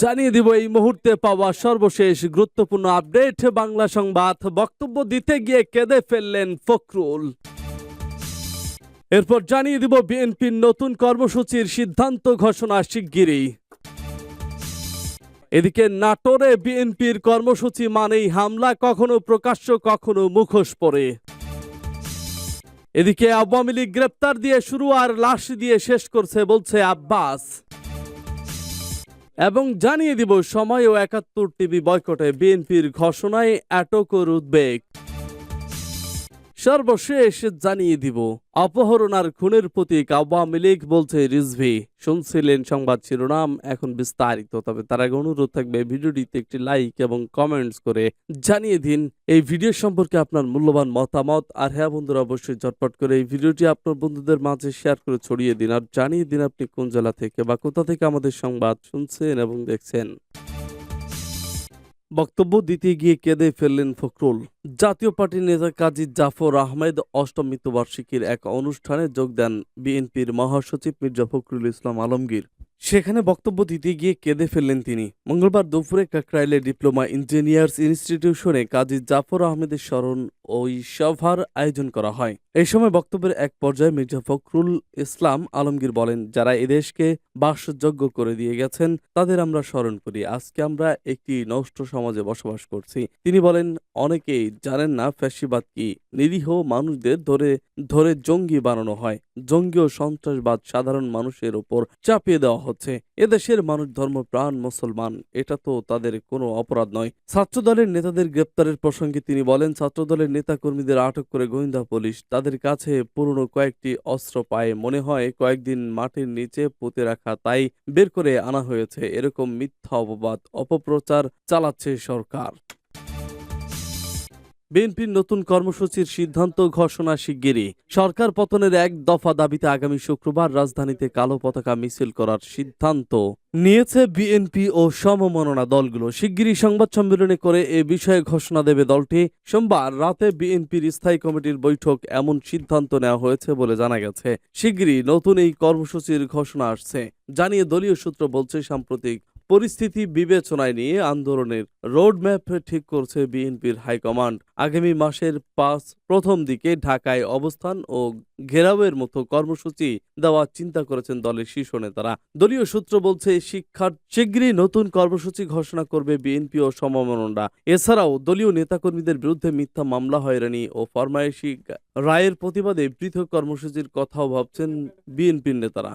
জানিয়ে দিব এই মুহূর্তে পাওয়া সর্বশেষ গুরুত্বপূর্ণ আপডেট। বাংলা সংবাদ, বক্তব্য দিতে গিয়ে কেঁদে ফেললেন ফখরুল। এরপর জানিয়ে দিব বিএনপির নতুন কর্মসূচির সিদ্ধান্ত ঘোষণা শিগগিরই। এদিকে নাটোরে বিএনপির কর্মসূচি মানেই হামলা কখনো প্রকাশ্য, কখনো মুখোশ পড়ে। এদিকে আওয়ামী লীগ গ্রেপ্তার দিয়ে শুরু আর লাশ দিয়ে শেষ করছে, বলছে আব্বাস। এবং জানিয়ে দিব সময় ও একাত্তর টিভি বয়কটে বিএনপির ঘোষণায় এটকর উদ্বেগ। সর্বশেষ জানিয়ে দিব অপহরণ আর খুনের প্রতীক আওয়ামী লীগ বলছে রিজভি। শুনছিলেন সংবাদ শিরোনাম, এখন বিস্তারিত। তবে তার আগে অনুরোধ থাকবে, ভিডিওটিতে একটি লাইক এবং কমেন্টস করে জানিয়ে দিন। এই ভিডিও সম্পর্কে আপনার মূল্যবান মতামত। আর হ্যাঁ বন্ধুরা, অবশ্যই ঝটপট করে এই ভিডিওটি আপনার বন্ধুদের মাঝে শেয়ার করে ছড়িয়ে দিন। আর জানিয়ে দিন আপনি কোন জেলা থেকে বা কোথা থেকে আমাদের সংবাদ শুনছেন এবং দেখছেন। বক্তব্য দিতে গিয়ে কেঁদে ফেললেন ফখরুল। জাতীয় পার্টির নেতা কাজী জাফর আহমেদ অষ্টম মৃত্যুবার্ষিকীর এক অনুষ্ঠানে যোগ দেন বিএনপির মহাসচিব মির্জা ফখরুল ইসলাম আলমগীর। সেখানে বক্তব্য দিতে গিয়ে কেঁদে ফেললেন তিনি। মঙ্গলবার দুপুরে কাকরাইলে ডিপ্লোমা ইঞ্জিনিয়ার্স ইনস্টিটিউশনে কাজী জাফর আহমেদের স্মরণ ওই সভার আয়োজন করা হয়। এই সময় বক্তব্যের এক পর্যায়ে মির্জা ফখরুল ইসলাম আলমগীর বলেন, যারা এদেশকে বাসযোগ্য করে দিয়ে গেছেন, তাদের আমরা স্মরণ করি। আজকে আমরা একটি নষ্ট সমাজে বসবাস করছি। তিনি বলেন অনেকেই জানেন না ফ্যাসিবাদ কি। নিরীহ মানুষদের ধরে ধরে জঙ্গি বানানো হয়। জঙ্গি ও সন্ত্রাসবাদ সাধারণ মানুষের উপর চাপিয়ে দেওয়া হচ্ছে। এদেশের মানুষ ধর্মপ্রাণ মুসলমান, এটা তো তাদের কোনো অপরাধ নয়। ছাত্রদলের নেতাদের গ্রেপ্তারের প্রসঙ্গে তিনি বলেন, ছাত্রদলের নেতাকর্মীদের আটক করে গোয়েন্দা পুলিশ তাদের কাছে পুরনো কয়েকটি অস্ত্র পায়ে। মনে হয় কয়েকদিন মাটির নিচে পুঁতে রাখা তাই বের করে আনা হয়েছে। এরকম মিথ্যা অপবাদ, অপপ্রচার চালাচ্ছে সরকার। বিএনপির নতুন কর্মসূচির সিদ্ধান্ত ঘোষণা শিগগিরই। সরকার পতনের এক দফা দাবিতে আগামী শুক্রবার রাজধানীতে কালো পতাকা মিছিল করার সিদ্ধান্ত নিয়েছে বিএনপি ও সমমননা দলগুলো। শিগগিরই সংবাদ সম্মেলনে করে এ বিষয়ে ঘোষণা দেবে দলটি। সোমবার রাতে বিএনপির স্থায়ী কমিটির বৈঠক এমন সিদ্ধান্ত নেওয়া হয়েছে বলে জানা গেছে। শিগগিরই নতুন এই কর্মসূচির ঘোষণা আসছে। জানিয়ে দলীয় সূত্র বলছে, সাম্প্রতিক পরিস্থিতি বিবেচনায় নিয়ে আন্দোলনের রোডম্যাপ ঠিক করছে বিএনপির হাইকমান্ড। আগামী মাসের পাঁচ প্রথম দিকে ঢাকায় অবস্থান ও ঘেরাওয়ের মতো কর্মসূচি দেওয়ার চিন্তা করেছেন দলের শীর্ষ নেতারা। দলীয় সূত্র বলছে, শিক্ষার শীঘ্রই নতুন কর্মসূচি ঘোষণা করবে বিএনপি ও সমমনরা এছাড়াও দলীয় নেতাকর্মীদের বিরুদ্ধে মিথ্যা মামলা, হয়রানি ও ফরমায়েশি রায়ের প্রতিবাদে পৃথক কর্মসূচির কথাও ভাবছেন বিএনপির নেতারা।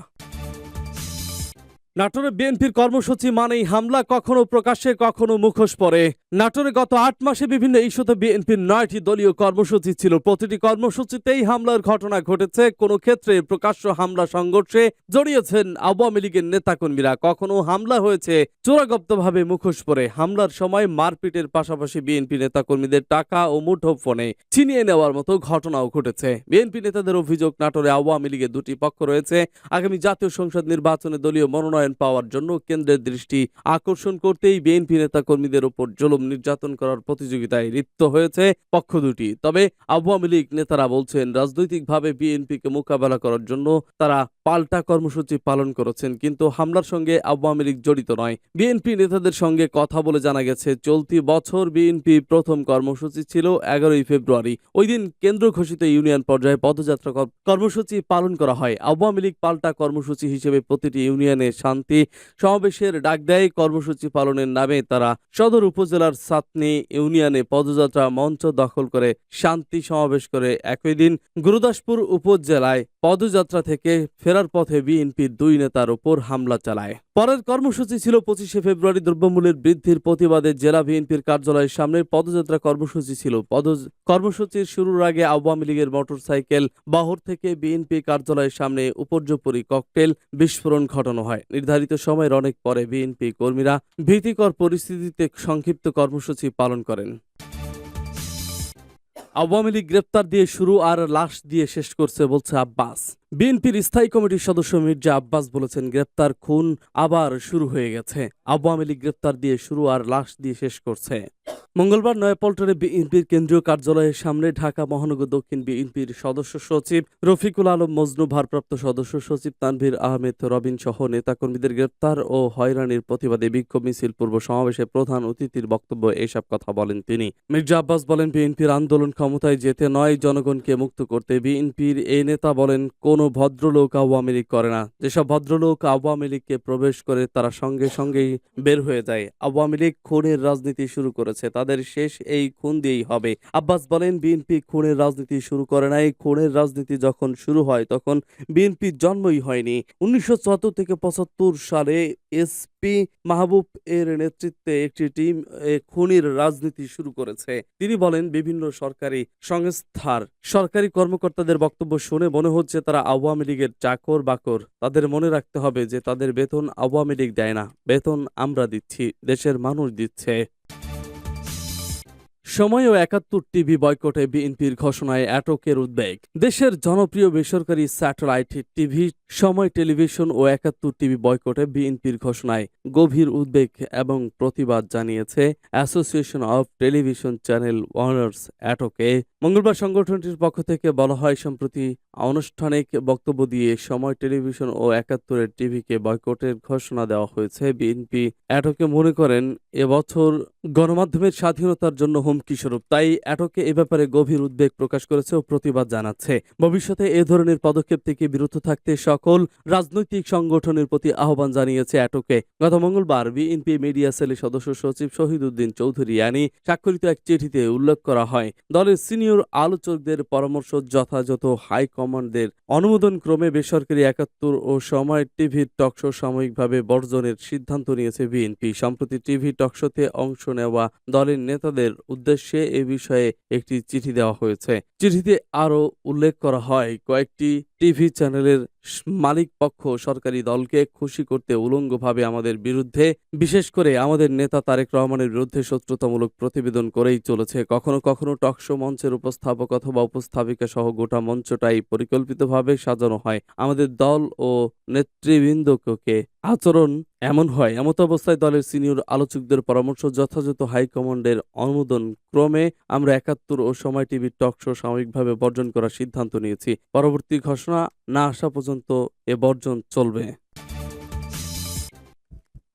নাটোরে বিএনপির কর্মসূচি মানেই হামলা, কখনো প্রকাশ্যে, কখনো মুখোশ পড়ে নাটোরে গত আট মাসে বিভিন্ন ইস্যুতে বিএনপির নয়টি দলীয় কর্মসূচি ছিল। প্রতিটি কর্মসূচিতেই হামলার ঘটনা ঘটেছে। কোনো ক্ষেত্রে প্রকাশ্য হামলা সংঘর্ষে জড়িয়েছেন আওয়ামী লীগের নেতাকর্মীরা। কখনো হামলা হয়েছে, চোরাগপ্তভাবে মুখোশ পরে। হামলার সময় মারপিটের পাশাপাশি বিএনপি নেতাকর্মীদের টাকা ও মুঠোফোনে ছিনিয়ে নেওয়ার মতো ঘটনাও ঘটেছে। বিএনপি নেতাদের অভিযোগ, নাটোরে আওয়ামী লীগের দুটি পক্ষ রয়েছে। আগামী জাতীয় সংসদ নির্বাচনে দলীয় মনোনয়ন পাওয়ার জন্য কেন্দ্রের দৃষ্টি আকর্ষণ করতেই বিএনপি নেতাকর্মীদের ওপর জুলুম নির্যাতন করার প্রতিযোগিতায় লিপ্ত হয়েছে পক্ষ দুটি। তবে আওয়ামী লীগ নেতারা বলছেন, রাজনৈতিকভাবে বিএনপিকে মোকাবেলা করার জন্য তারা পাল্টা কর্মসূচি পালন করেছেন, কিন্তু হামলার সঙ্গে আওয়ামী লীগ জড়িত নয়। বিএনপি নেতাদের সঙ্গে কথা বলে জানা গেছে, চলতি বছর বিএনপি প্রথম কর্মসূচি ছিল এগারোই ফেব্রুয়ারি। ওই দিন কেন্দ্র ঘোষিত ইউনিয়ন পর্যায়ে পদযাত্রা কর্মসূচি পালন করা হয়। আওয়ামী লীগ পাল্টা কর্মসূচি হিসেবে প্রতিটি ইউনিয়নে শান্তি সমাবেশের ডাক দেয় কর্মসূচি পালনের নামে তারা সদর উপজেলার সাতনি ইউনিয়নে পদযাত্রা মঞ্চ দখল করে শান্তি সমাবেশ করে একই দিন গুরুদাসপুর উপজেলায় পদযাত্রা থেকে ফেরার পথে বিএনপির দুই নেতার উপর হামলা চালায়। পরের কর্মসূচি ছিল পঁচিশে ফেব্রুয়ারি দ্রব্যমূল্যের বৃদ্ধির প্রতিবাদে জেলা বিএনপির কার্যালয়ের সামনে পদযাত্রা কর্মসূচি ছিল। পদ কর্মসূচির শুরুর আগে আওয়ামী লীগের মোটরসাইকেল বহর থেকে বিএনপি কার্যালয়ের সামনে উপর্যুপরি ককটেল বিস্ফোরণ ঘটানো হয়। নির্ধারিত সময়ের অনেক পরে বিএনপি কর্মীরা ভীতিকর পরিস্থিতিতে সংক্ষিপ্ত কর্মসূচি পালন করেন। আওয়ামী লীগ গ্রেপ্তার দিয়ে শুরু আর লাশ দিয়ে শেষ করছে, বলছে আব্বাস। বিএনপির স্থায়ী কমিটির সদস্য মির্জা আব্বাস বলেছেন গ্রেপ্তার খুন আবার শুরু হয়ে গেছে। আওয়ামী লীগ গ্রেপ্তার দিয়ে শুরু আর লাশ দিয়ে শেষ করছে। মঙ্গলবার নয়াপল্টনে বিএনপির কেন্দ্রীয় কার্যালয়ের সামনে ঢাকা, মহানগর, দক্ষিণ বিএনপির সদস্য সচিব রফিকুল আলম মজনু, ভারপ্রাপ্ত সদস্য সচিব তানভীর আহমেদ, রবিন সহ নেতাকর্মীদের গ্রেপ্তার ও হয়রানির প্রতিবাদে বিক্ষোভ মিছিল, পূর্ব সমাবেশে প্রধান অতিথির বক্তব্য এসব কথা বলেন তিনি। মির্জা আব্বাস বলেন, বিএনপির আন্দোলন ক্ষমতায় যেতে নয়, জনগণকে মুক্ত করতে বিএনপির এই নেতা বলেন, কোনো ভদ্রলোক আওয়ামী লীগ করে না। যেসব ভদ্রলোক আওয়ামী লীগকে প্রবেশ করে তারা সঙ্গে সঙ্গেই বের হয়ে যায়। আওয়ামী লীগ খুনের রাজনীতি শুরু করেছে। তাদের শেষ এই খুন দিয়েই হবে। আব্বাস বলেন, বিএনপি খুনের রাজনীতি শুরু করে নাই। খুনের রাজনীতি যখন শুরু হয়, তখন বিএনপির জন্মই হয়নি। উনিশশো থেকে পঁচাত্তর সালে এসপি মাহবুব এর নেতৃত্বে একটি টিম খুনির রাজনীতি শুরু করেছে। তিনি বলেন, বিভিন্ন সরকারি সংস্থার সরকারি কর্মকর্তাদের বক্তব্য শুনে মনে হচ্ছে তারা আওয়ামী লীগের চাকর বাকর। তাদের মনে রাখতে হবে যে তাদের বেতন আওয়ামী লীগ দেয় না। বেতন আমরা দিচ্ছি, দেশের মানুষ দিচ্ছে। সময় ও একাত্তর টিভি বয়কটে বিএনপির ঘোষণায় আটকের উদ্বেগ। দেশের জনপ্রিয় বেসরকারি স্যাটেলাইট টিভি, সময় টেলিভিশন ও একাত্তর টিভি বয়কটে বিএনপির ঘোষণায় গভীর উদ্বেগ এবং প্রতিবাদ জানিয়েছে association of television channel owners অ্যাটকে। মঙ্গলবার সংগঠনটির পক্ষ থেকে বলা হয়, সম্প্রতি আনুষ্ঠানিক বক্তব্য দিয়ে সময় টেলিভিশন ও একাত্তরের টিভিকে বয়কটের ঘোষণা দেওয়া হয়েছে। বিএনপি অ্যাটকে মনে করেন এবছর গণমাধ্যমের স্বাধীনতার জন্য হুমকি স্বরূপ তাই অ্যাটকে এ ব্যাপারে গভীর উদ্বেগ প্রকাশ করেছে ও প্রতিবাদ জানাচ্ছে। ভবিষ্যতে এ ধরনের পদক্ষেপ থেকে বিরত থাকতে সকল রাজনৈতিক সংগঠনের প্রতি আহ্বান জানিয়েছে অ্যাটকে গত মঙ্গলবার বিএনপি মিডিয়া সেলের সদস্য সচিব শহীদউদ্দিন চৌধুরী আনি স্বাক্ষরিত এক চিঠিতে উল্লেখ করা হয়, দলের সিনিয়র আলোচকদের পরামর্শ যথাযথ হাইকমান্ডদের অনুমোদন ক্রমে বেসরকারি একাত্তর ও সময় টিভির টকশো সাময়িকভাবে বর্জনের সিদ্ধান্ত নিয়েছে বিএনপি। সম্প্রতি টিভি টকশোতে অংশ নেওয়া দলের নেতাদের উদ্দেশ্যে এ বিষয়ে একটি চিঠি দেওয়া হয়েছে। চিঠিতে আরও উল্লেখ করা হয় কয়েকটি টিভি চ্যানেলের মালিক পক্ষ সরকারি দলকে খুশি করতে উলঙ্গভাবে আমাদের বিরুদ্ধে, বিশেষ করে আমাদের নেতা তারেক রহমানের বিরুদ্ধে শত্রুতামূলক প্রতিবেদন করেই চলেছে। কখনো কখনো টকশো মঞ্চের উপস্থাপক অথবা উপস্থাপিকা সহ গোটা মঞ্চটাই পরিকল্পিতভাবে সাজানো হয়। আমাদের দল ও নেতৃবৃন্দকে আচরণ এমন হয়, এমত অবস্থায় দলের সিনিয়র আলোচকদের পরামর্শ যথাযথ হাইকমান্ডের অনুমোদন ক্রমে আমরা একাত্তর ও সময় টিভির টকশো সাময়িকভাবে বর্জন করার সিদ্ধান্ত নিয়েছি। পরবর্তী ঘোষণা না আসা পর্যন্ত এ বর্জন চলবে।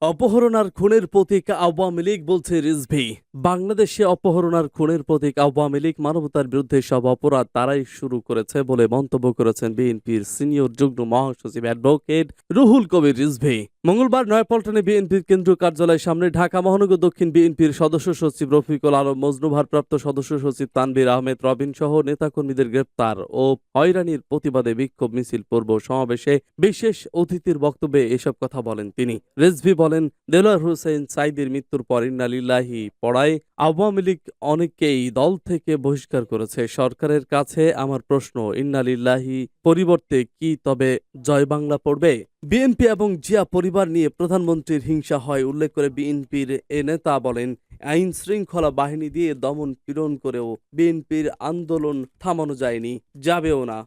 অপহরণ আর খুনের প্রতীক আওয়ামী লীগ বলছে রিজভি। বাংলাদেশে অপহরণ আর খুনের প্রতীক আওয়ামী লীগ মানবতার বিরুদ্ধে সব অপরাধ তারাই শুরু করেছে বলে মন্তব্য করেছেন বিএনপির সিনিয়র যুগ্ম মহাসচিব অ্যাডভোকেট রুহুল কবির রিজভি। মঙ্গলবার নয়াপল্টনে বিএনপির কেন্দ্রীয় কার্যালয়ের সামনে ঢাকা মহানগর দক্ষিণ বিএনপির সদস্য সচিব রফিকুল আলম মজনু ভারপ্রাপ্ত সদস্য সচিব তানভীর আহমেদ, রবিন সহ নেতাকর্মীদের গ্রেপ্তার ও হয়রানির প্রতিবাদে বিক্ষোভ মিছিল পূর্ব সমাবেশে বিশেষ অতিথির বক্তব্যে এসব কথা বলেন তিনি। রেজভি বলেন, দেলোয়ার হোসেন সাইদের মৃত্যুর পর ইন্নালিল্লাহি পড়ায় আওয়ামী লীগ অনেকেই দল থেকে বহিষ্কার করেছে। সরকারের কাছে আমার প্রশ্ন, ইন্নালিল্লাহি পরিবর্তে কি তবে জয় বাংলা পড়বে? বিএনপি এবং জিয়া পরিবার নিয়ে প্রধানমন্ত্রীর হিংসা হয়, উল্লেখ করে বিএনপির এ নেতা বলেন, আইন শৃঙ্খলা বাহিনী দিয়ে দমন পীড়ন করেও বিএনপির আন্দোলন থামানো যায়নি, যাবেও না।